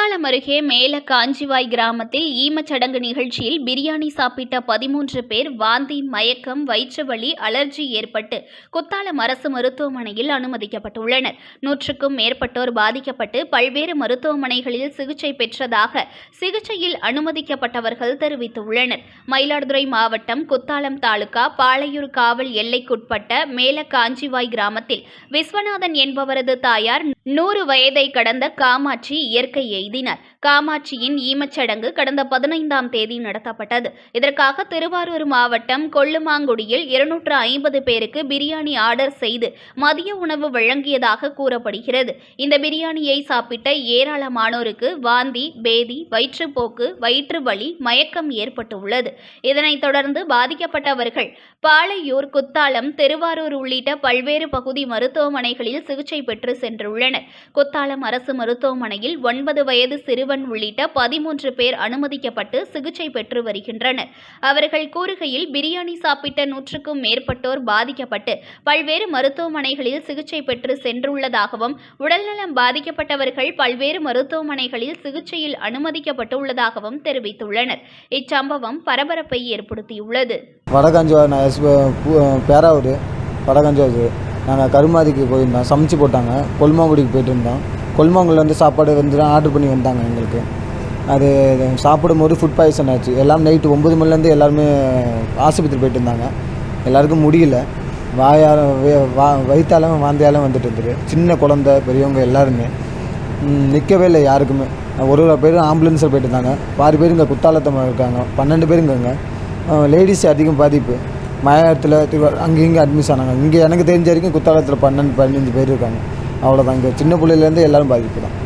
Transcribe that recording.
அருகே மேல காஞ்சிவாய் கிராமத்தில் ஈமச்சடங்கு நிகழ்ச்சியில் பிரியாணி சாப்பிட்ட பதிமூன்று பேர் வாந்தி மயக்கம் வயிற்றுவலி அலர்ஜி ஏற்பட்டு குத்தாலம் அரசு மருத்துவமனையில் அனுமதிக்கப்பட்டுள்ளனர். நூற்றுக்கும் மேற்பட்டோர் பாதிக்கப்பட்டு பல்வேறு மருத்துவமனைகளில் சிகிச்சை பெற்றதாக சிகிச்சையில் அனுமதிக்கப்பட்டவர்கள் தெரிவித்துள்ளனர். மயிலாடுதுறை மாவட்டம் குத்தாலம் தாலுகா பாளையூர் காவல் எல்லைக்குட்பட்ட மேல காஞ்சிவாய் கிராமத்தில் விஸ்வநாதன் என்பவரது தாயார் நூறு வயதை கடந்த காமாட்சி இயற்கை செய்தினர். காமாட்சியின் ஈமச்சடங்கு கடந்த பதினைந்தாம் தேதி நடத்தப்பட்டது. இதற்காக திருவாரூர் மாவட்டம் கொள்ளுமாங்குடியில் இருநூற்று ஐம்பது பேருக்கு பிரியாணி ஆர்டர் செய்து மதிய உணவு வழங்கியதாக கூறப்படுகிறது. இந்த பிரியாணியை சாப்பிட்ட ஏராளமானோருக்கு வாந்தி பேதி வயிற்றுப்போக்கு வயிற்று வலி மயக்கம் ஏற்பட்டுள்ளது. இதனைத் தொடர்ந்து பாதிக்கப்பட்டவர்கள் பாளையூர் குத்தாலம் திருவாரூர் உள்ளிட்ட பல்வேறு பகுதி மருத்துவமனைகளில் சிகிச்சை பெற்று சென்றுள்ளனர். குத்தாலம் அரசு மருத்துவமனையில் ஒன்பது வயது சிறுவன் உள்ளிட்ட பதிமூன்று பேர் அனுமதிக்கப்பட்டு சிகிச்சை பெற்று வருகின்றனர். அவர்கள் கூறுகையில் பிரியாணி சாப்பிட்ட நூற்றுக்கும் மேற்பட்டோர் பாதிக்கப்பட்டு பல்வேறு மருத்துவமனைகளில் சிகிச்சை பெற்று சென்றுள்ளதாகவும் உடல்நலம் பாதிக்கப்பட்டவர்கள் பல்வேறு மருத்துவமனைகளில் சிகிச்சையில் அனுமதிக்கப்பட்டுள்ளதாகவும் தெரிவித்துள்ளனர். இச்சம்பவம் பரபரப்பை ஏற்படுத்தியுள்ளது. வடகாஞ்சிவா பேராவூர் நாங்கள் கருமாதிக்கு போயிருந்தோம். சமைச்சு போட்டாங்க. கொல்மாங்குடிக்கு போயிட்டு இருந்தோம். கொல்மாங்குடிலேருந்து சாப்பாடு வந்து ஆர்டர் பண்ணி வந்தாங்க எங்களுக்கு. அது சாப்பிடும்போது ஃபுட் பாய்சன் ஆச்சு. எல்லாம் நைட்டு ஒம்பது மணிலேருந்து எல்லாருமே ஆஸ்பத்திரி போயிட்டு இருந்தாங்க. எல்லாருக்கும் முடியல. வாயால் வா வயிற்றாலும் வாந்தியாலும் வந்துட்டு இருந்தது. சின்ன குழந்த பெரியவங்க எல்லாருமே. நிற்கவே இல்லை யாருக்குமே. ஒரு ஒரு பேர் ஆம்புலன்ஸில் போயிட்டு இருந்தாங்க. பாதி பேர் இங்கே குத்தாலத்தம் இருக்காங்க. பன்னெண்டு பேர் இங்கேங்க லேடிஸ் அதிகம் பாதிப்பு. மயாரத்தில் அங்கே இங்கே அட்மிஷன் ஆனாங்க. இங்கே எனக்கு தெரிஞ்ச வரைக்கும் குத்தாலத்தில் பன்னெண்டு பதினஞ்சு பேர் இருக்காங்க. அவ்வளோதான் இங்கே சின்ன பிள்ளையிலேருந்து எல்லோரும் பாதிப்பு தான்